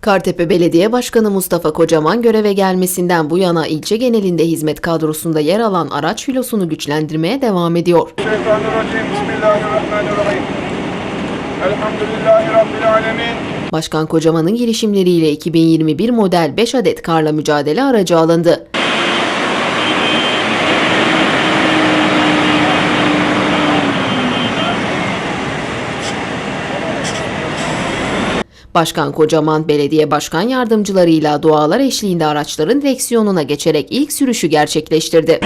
Kartepe Belediye Başkanı Mustafa Kocaman göreve gelmesinden bu yana ilçe genelinde hizmet kadrosunda yer alan araç filosunu güçlendirmeye devam ediyor. Başkan Kocaman'ın girişimleriyle 2021 model 5 adet karla mücadele aracı alındı. Başkan Kocaman belediye başkan yardımcılarıyla dualar eşliğinde araçların direksiyonuna geçerek ilk sürüşü gerçekleştirdi.